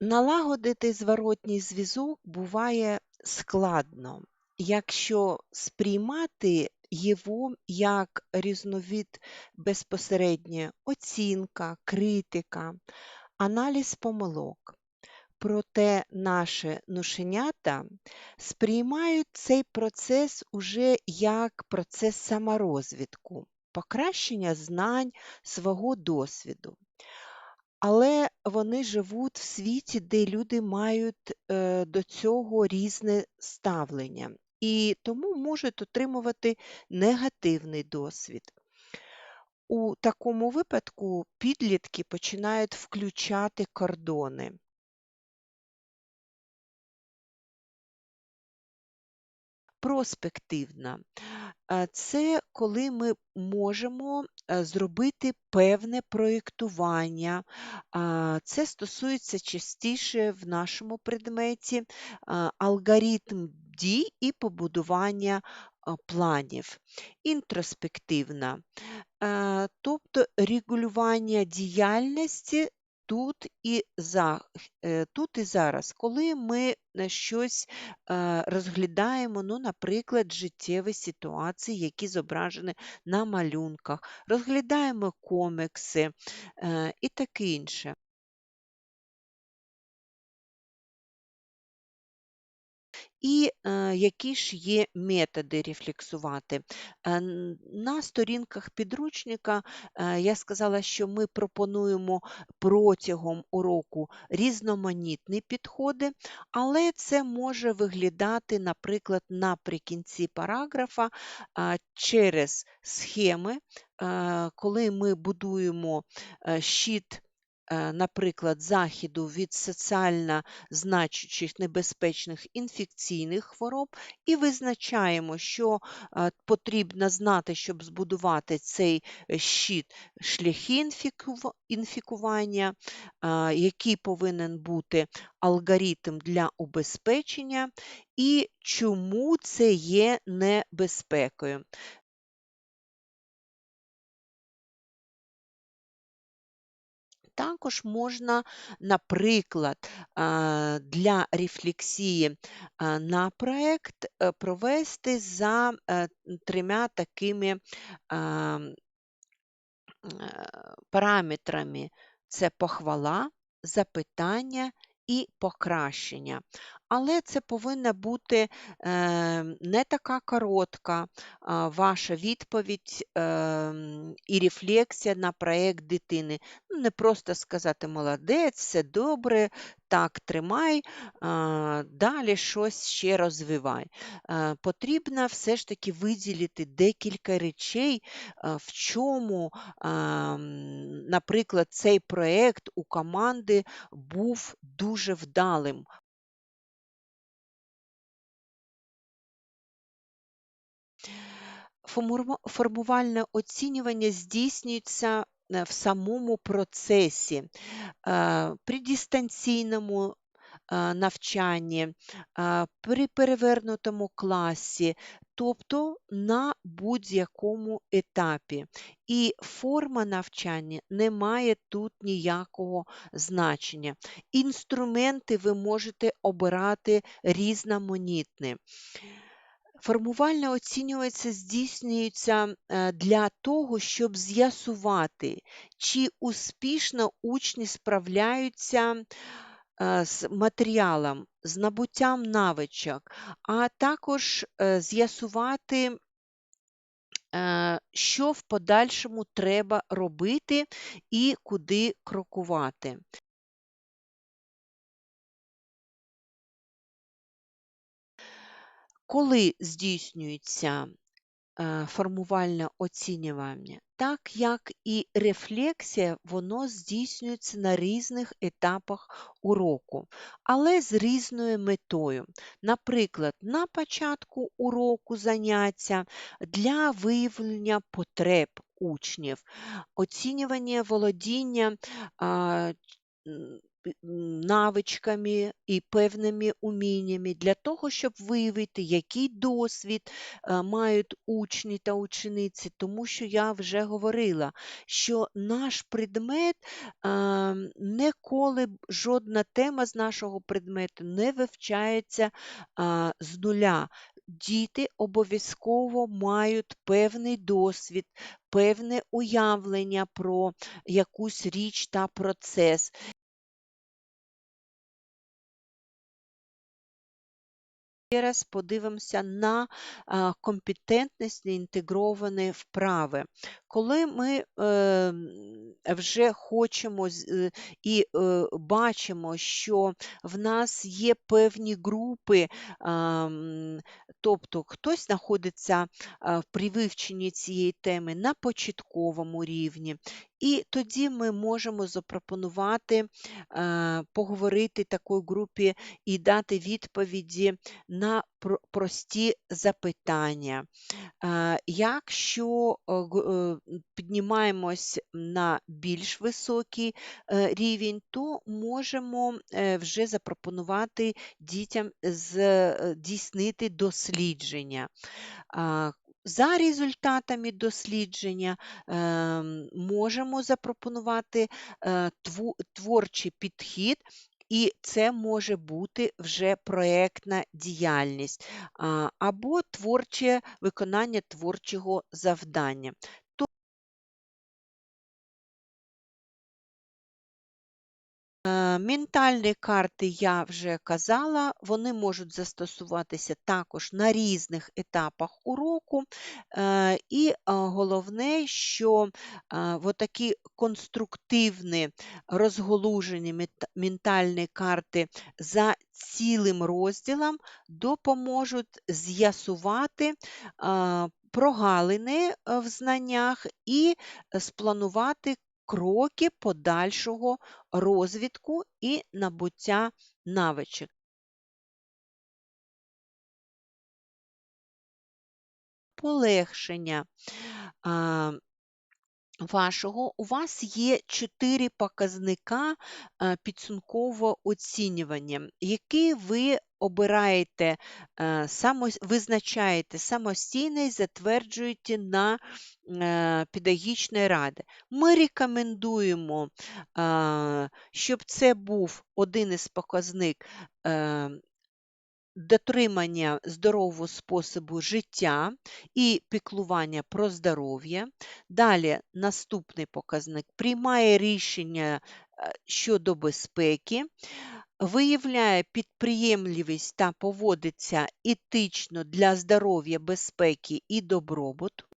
Налагодити зворотній зв'язок буває складно, якщо сприймати його як різновид безпосередньо оцінка, критика, аналіз помилок. Проте наші нушенята сприймають цей процес уже як процес саморозвитку, покращення знань свого досвіду. Але вони живуть в світі, де люди мають е, до цього різне ставлення, і тому можуть отримувати негативний досвід. У такому випадку підлітки починають включати кордони. Проспективна це коли ми можемо е, зробити певне проєктування. Це стосується частіше в нашому предметі алгоритм дій і побудування планів. Інтроспективна, тобто регулювання діяльності тут і за, е, тут і зараз, коли ми е, щось е, розглядаємо, ну, наприклад, життєві ситуації, які зображені на малюнках, розглядаємо комікси і таке інше. І е, які ж є методи рефлексувати. Е, на сторінках підручника е, я сказала, що ми пропонуємо протягом уроку різноманітні підходи, але це може виглядати, наприклад, наприкінці параграфа через схеми, коли ми будуємо щит наприклад, західу від соціально значущих небезпечних інфекційних хвороб, і визначаємо, що е, потрібно знати, щоб збудувати цей е, щит шляхи інфікування, який повинен бути алгоритм для убезпечення, і чому це є небезпекою. Також можна, наприклад, для рефлексії на проєкт е, провести за е, трьома такими е, параметрами: це похвала, запитання і покращення. Але це повинна бути не така коротка ваша відповідь і рефлексія на проєкт дитини. Ну, не просто сказати молодець, все добре, так тримай, далі щось ще розвивай. Потрібно все ж таки виділити декілька речей, в чому, наприклад, цей проєкт у команди був дуже вдалим. Формувальне оцінювання здійснюється е, в самому процесі, е, при дистанційному е, навчанні, при перевернутому класі, тобто на будь-якому етапі. І форма навчання не має тут ніякого значення. Інструменти ви можете обирати різноманітні. Формувальне оцінюється, здійснюється е, для того, щоб з'ясувати, чи успішно учні справляються е, з матеріалом, з набуттям навичок, а також е, з'ясувати, що в подальшому треба робити і куди крокувати. Коли здійснюється е, формувальне оцінювання, так як і рефлексія, воно здійснюється на різних етапах уроку, але з різною метою. Наприклад, на початку уроку заняття для виявлення потреб учнів, оцінювання володіння навичками і певними уміннями для того, щоб виявити, який досвід е, мають учні та учениці, тому що я вже говорила, що наш предмет ем, ніколи жодна тема з нашого предмету не вивчається з нуля. Діти обов'язково мають певний досвід, певне уявлення про якусь річ та процес. Раз подивимося на компетентність інтегровані вправи. Коли ми ем, вже хочемо е, і е, бачимо, що в нас є певні групи, тобто хтось знаходиться при вивченні цієї теми на початковому рівні, і тоді ми можемо запропонувати е, поговорити такій групі і дати відповіді на прості запитання. Е, якщо е, піднімаємось на більш високий рівень, то можемо вже запропонувати дітям здійснити дослідження. За результатами дослідження ем, можемо запропонувати е, творчий підхід. І це може бути вже проєктна діяльність або творче виконання творчого завдання. Ментальні карти я вже казала, вони можуть застосуватися також на різних етапах уроку. Е, і е, головне, що такі конструктивні розголужені ментальні карти за цілим розділом допоможуть з'ясувати прогалини в знаннях і спланувати кроки подальшого розвитку і набуття навичок. Полегшення вашого у вас є чотири показника підсумкового оцінювання, які ви обираєте, визначаєте самостійно і затверджуєте на педагогічної ради. Ми рекомендуємо, щоб це був один із показник дотримання здорового способу життя і піклування про здоров'я. Далі наступний показник приймає рішення е, щодо безпеки, виявляє підприємливість та поводиться етично для здоров'я, безпеки і добробуту.